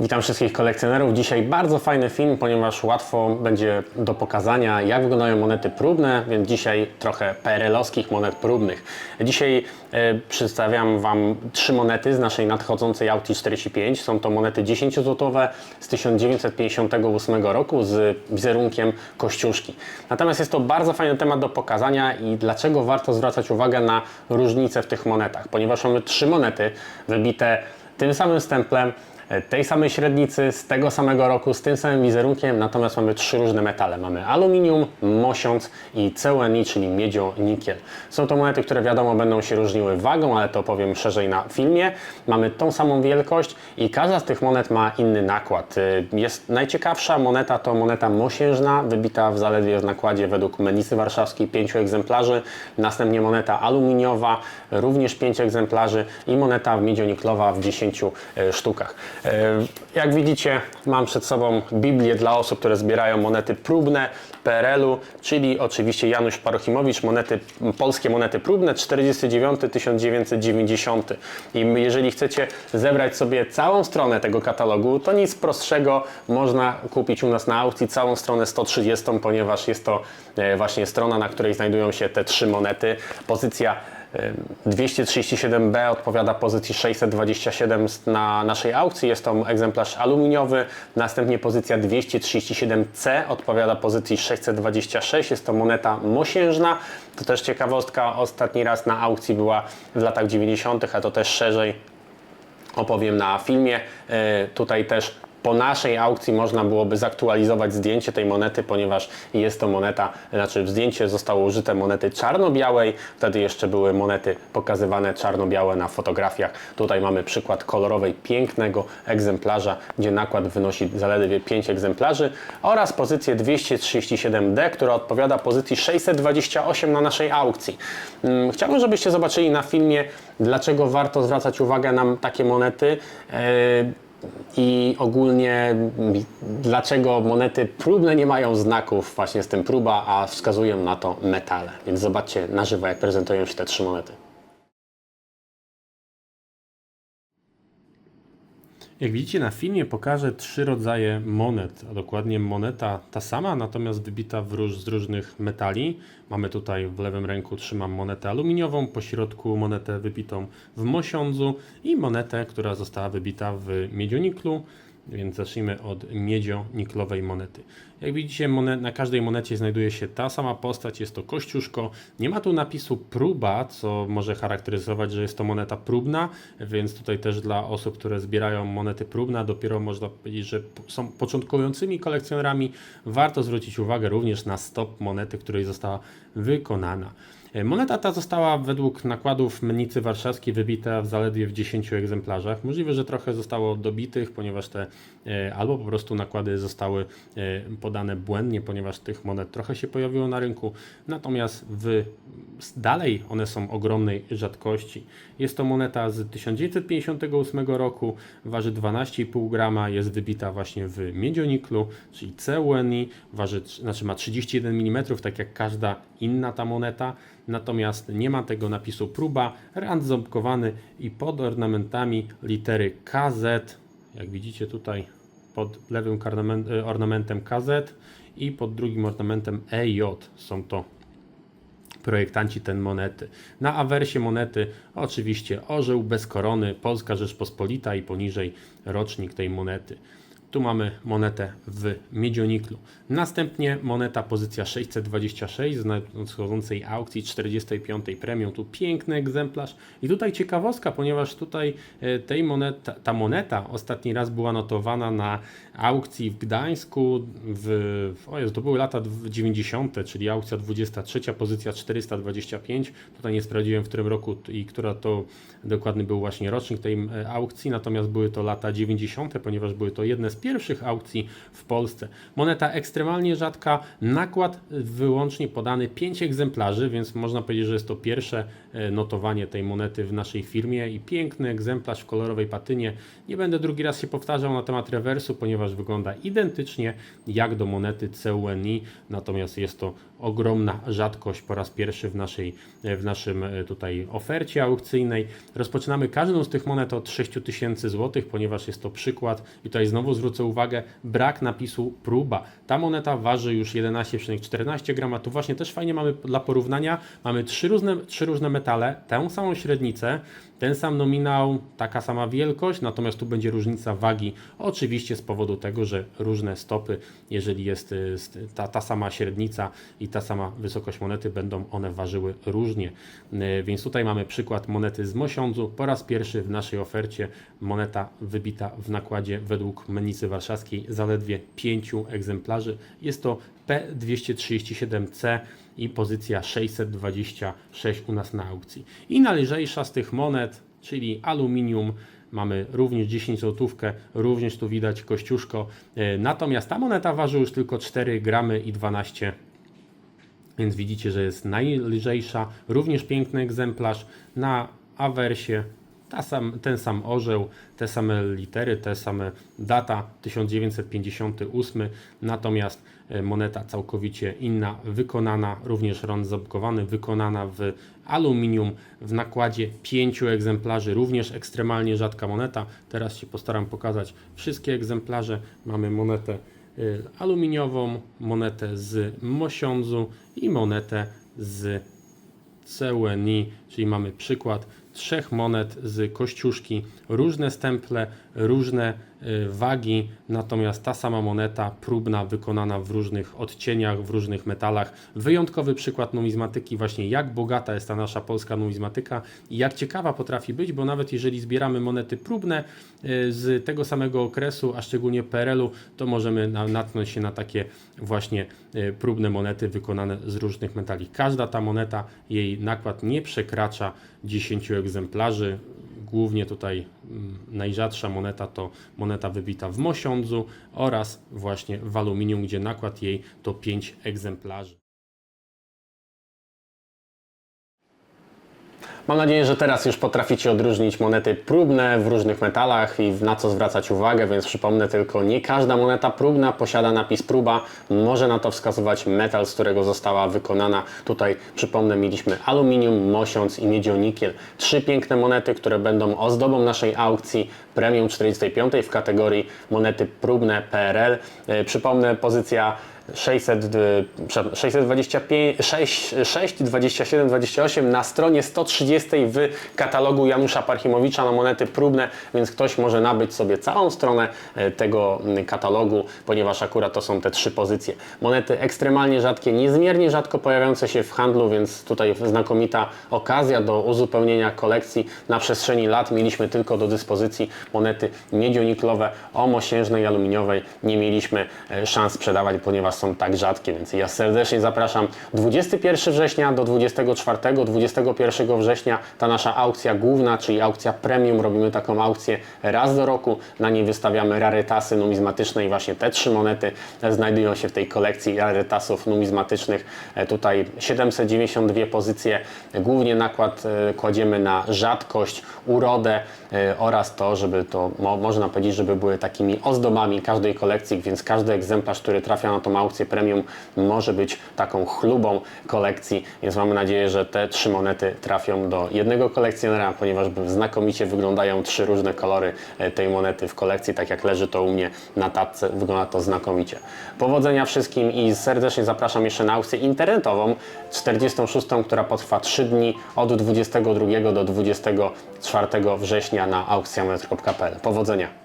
Witam wszystkich kolekcjonerów. Dzisiaj bardzo fajny film, ponieważ łatwo będzie do pokazania, jak wyglądają monety próbne, więc dzisiaj trochę PRL-owskich monet próbnych. Dzisiaj e, przedstawiam Wam trzy monety z naszej nadchodzącej aukcji 45. Są to monety 10-złotowe z 1958 roku z wizerunkiem Kościuszki. Natomiast jest to bardzo fajny temat do pokazania i dlaczego warto zwracać uwagę na różnice w tych monetach, ponieważ mamy trzy monety wybite tym samym stemplem, tej samej średnicy, z tego samego roku, z tym samym wizerunkiem, natomiast mamy trzy różne metale. Mamy aluminium, mosiąc i CUNI, czyli miedzio-nikiel. Są to monety, które wiadomo będą się różniły wagą, ale to powiem szerzej na filmie. Mamy tą samą wielkość i każda z tych monet ma inny nakład. Y, Jest najciekawsza moneta to moneta mosiężna, wybita w zaledwie w nakładzie według Menicy Warszawskiej pięciu egzemplarzy. Następnie moneta aluminiowa, również pięć egzemplarzy i moneta miedzioniklowa w 10 e, sztukach. E, Jak widzicie, mam przed sobą Biblię dla osób, które zbierają monety próbne PRL-u, czyli oczywiście Janusz Parochimowicz, monety, polskie monety próbne 49-1990. I jeżeli chcecie zebrać sobie całą stronę tego katalogu, to nic prostszego, można kupić u nas na aukcji całą stronę 130, ponieważ jest to e, właśnie strona, na której znajdują się te trzy monety. Pozycja 237B odpowiada pozycji 627 na naszej aukcji. Jest to egzemplarz aluminiowy. Następnie pozycja 237C odpowiada pozycji 626. Jest to moneta mosiężna. To też ciekawostka. Ostatni raz na aukcji była w latach 90., a to też szerzej opowiem na filmie. E, Tutaj też po naszej aukcji można byłoby zaktualizować zdjęcie tej monety, ponieważ jest to moneta, znaczy w zdjęcie zostało użyte monety czarno-białej, wtedy jeszcze były monety pokazywane czarno-białe na fotografiach. Tutaj mamy przykład kolorowej, pięknego egzemplarza, gdzie nakład wynosi zaledwie 5 egzemplarzy oraz pozycję 237D, która odpowiada pozycji 628 na naszej aukcji. Mm, Chciałbym, żebyście zobaczyli na filmie, dlaczego warto zwracać uwagę na takie monety. I ogólnie dlaczego monety próbne nie mają znaków właśnie z tym próba, a wskazują na to metale. Więc zobaczcie na żywo, jak prezentują się te trzy monety. Jak widzicie na filmie pokażę trzy rodzaje monet, a dokładnie moneta ta sama, natomiast wybita w róż, z różnych metali. Mamy tutaj w lewym ręku trzymam monetę aluminiową, po środku monetę wybitą w mosiądzu i monetę, która została wybita w miedzioniklu. Więc zacznijmy od miedzio-niklowej monety. Jak widzicie, monet, na każdej monecie znajduje się ta sama postać, jest to kościuszko. Nie ma tu napisu próba, co może charakteryzować, że jest to moneta próbna, więc tutaj też dla osób, które zbierają monety próbne, dopiero można powiedzieć, że są początkującymi kolekcjonerami, warto zwrócić uwagę również na stop monety, której została wykonana. E, Moneta ta została według nakładów Menicy Warszawskiej wybita w zaledwie w 10 egzemplarzach. Możliwe, że trochę zostało dobitych, ponieważ te e, albo po prostu nakłady zostały e, podane błędnie, ponieważ tych monet trochę się pojawiło na rynku. Natomiast w, dalej one są ogromnej rzadkości. Jest to moneta z 1958 roku, waży 12,5 grama, jest wybita właśnie w miedzioniklu, czyli CUNI, waży, znaczy ma 31 mm, tak jak każda inna ta moneta. Natomiast nie ma tego napisu próba, rand ząbkowany i pod ornamentami litery KZ, jak widzicie tutaj pod lewym e, ornamentem KZ i pod drugim ornamentem EJ są to projektanci ten monety. Na awersie monety oczywiście orzeł bez korony, Polska Rzeczpospolita i poniżej rocznik tej monety. Tu mamy monetę w miedzioniklu. Następnie moneta pozycja 626 z nadchodzącej aukcji 45 premium. Tu piękny egzemplarz. I tutaj ciekawostka, ponieważ tutaj e, tej moneta, ta moneta ostatni raz była notowana na aukcji w Gdańsku w, o to były lata dw- 90., czyli aukcja 23, pozycja 425. Tutaj nie sprawdziłem w którym roku i która to dokładny był właśnie rocznik tej e, aukcji, natomiast były to lata 90., ponieważ były to jedne z pierwszych aukcji w Polsce. Moneta ekstremalnie rzadka, nakład wyłącznie podany 5 egzemplarzy, więc można powiedzieć, że jest to pierwsze e, notowanie tej monety w naszej firmie i piękny egzemplarz w kolorowej patynie. Nie będę drugi raz się powtarzał na temat rewersu, ponieważ wygląda identycznie jak do monety CUNI, natomiast jest to ogromna rzadkość po raz pierwszy w naszej, w naszym e, tutaj ofercie aukcyjnej. Rozpoczynamy każdą z tych monet od 6000 zł, ponieważ jest to przykład i tutaj znowu zwrócę uwagę, brak napisu próba. Ta moneta waży już 11,14 grama. Tu właśnie też fajnie mamy dla porównania, mamy trzy różne, trzy różne metale, tę samą średnicę, ten sam nominał, taka sama wielkość, natomiast tu będzie różnica wagi, oczywiście z powodu tego, że różne stopy, jeżeli jest y, ta, ta sama średnica i ta sama wysokość monety, będą one ważyły różnie. Y, Więc tutaj mamy przykład monety z Mosiądzu. Po raz pierwszy w naszej ofercie moneta wybita w nakładzie według Mennicy Warszawskiej zaledwie pięciu egzemplarzy. Jest to P237C i pozycja 626 u nas na aukcji. I najlżejsza z tych monet, czyli aluminium, mamy również 10 złotówkę, również tu widać kościuszko. E, Natomiast ta moneta waży już tylko 4 gramy i 12 więc widzicie, że jest najlżejsza, również piękny egzemplarz na awersie. Sam, ten sam orzeł, te same litery, te same data 1958, natomiast e, moneta całkowicie inna, wykonana, również zabukowany, wykonana w aluminium w nakładzie pięciu egzemplarzy, również ekstremalnie rzadka moneta. Teraz się postaram pokazać wszystkie egzemplarze. Mamy monetę y, aluminiową, monetę z Mosiądzu i monetę z CUNI, czyli mamy przykład trzech monet z Kościuszki, różne stemple, różne y, wagi, natomiast ta sama moneta próbna, wykonana w różnych odcieniach, w różnych metalach. Wyjątkowy przykład numizmatyki, właśnie jak bogata jest ta nasza polska numizmatyka i jak ciekawa potrafi być, bo nawet jeżeli zbieramy monety próbne y, z tego samego okresu, a szczególnie PRL-u, to możemy na- natknąć się na takie właśnie y, próbne monety wykonane z różnych metali. Każda ta moneta, jej nakład nie przekracza 10 egzemplarzy. Głównie tutaj mm, najrzadsza moneta to moneta wybita w Mosiądzu oraz właśnie w aluminium, gdzie nakład jej to 5 egzemplarzy. Mam nadzieję, że teraz już potraficie odróżnić monety próbne w różnych metalach i na co zwracać uwagę, więc przypomnę tylko, nie każda moneta próbna posiada napis próba. Może na to wskazywać metal, z którego została wykonana. Tutaj przypomnę, mieliśmy aluminium, mosiąc i miedzionikiel. Trzy piękne monety, które będą ozdobą naszej aukcji Premium 45 w kategorii monety próbne PRL. E, Przypomnę, pozycja 600, y, przepraszam, 625, 6, 6, 27, 28 na stronie 130 w katalogu Janusza Parchimowicza na monety próbne, więc ktoś może nabyć sobie całą stronę e, tego katalogu, ponieważ akurat to są te trzy pozycje. Monety ekstremalnie rzadkie, niezmiernie rzadko pojawiające się w handlu, więc tutaj znakomita okazja do uzupełnienia kolekcji. Na przestrzeni lat mieliśmy tylko do dyspozycji monety miedzioniklowe o mosiężnej aluminiowej. Nie mieliśmy e, szans sprzedawać, ponieważ są tak rzadkie, więc ja serdecznie zapraszam 21 września do 24, 21 września ta nasza aukcja główna, czyli aukcja premium. Robimy taką aukcję raz do roku. Na niej wystawiamy rarytasy numizmatyczne i właśnie te trzy monety znajdują się w tej kolekcji rarytasów numizmatycznych. E, Tutaj 792 pozycje. Głównie nakład e, kładziemy na rzadkość, urodę e, oraz to, żeby to, mo, można powiedzieć, żeby były takimi ozdobami każdej kolekcji, więc każdy egzemplarz, który trafia na tą aukcję premium może być taką chlubą kolekcji, więc mamy nadzieję, że te trzy monety trafią do jednego kolekcjonera, ponieważ znakomicie wyglądają trzy różne kolory e, tej monety w kolekcji, tak jak leży to u mnie na tapce, wygląda to znakomicie. Powodzenia wszystkim i serdecznie zapraszam jeszcze na aukcję internetową 46, która potrwa 3 dni od 22 do 24 września na aukcjometr.pl. Powodzenia!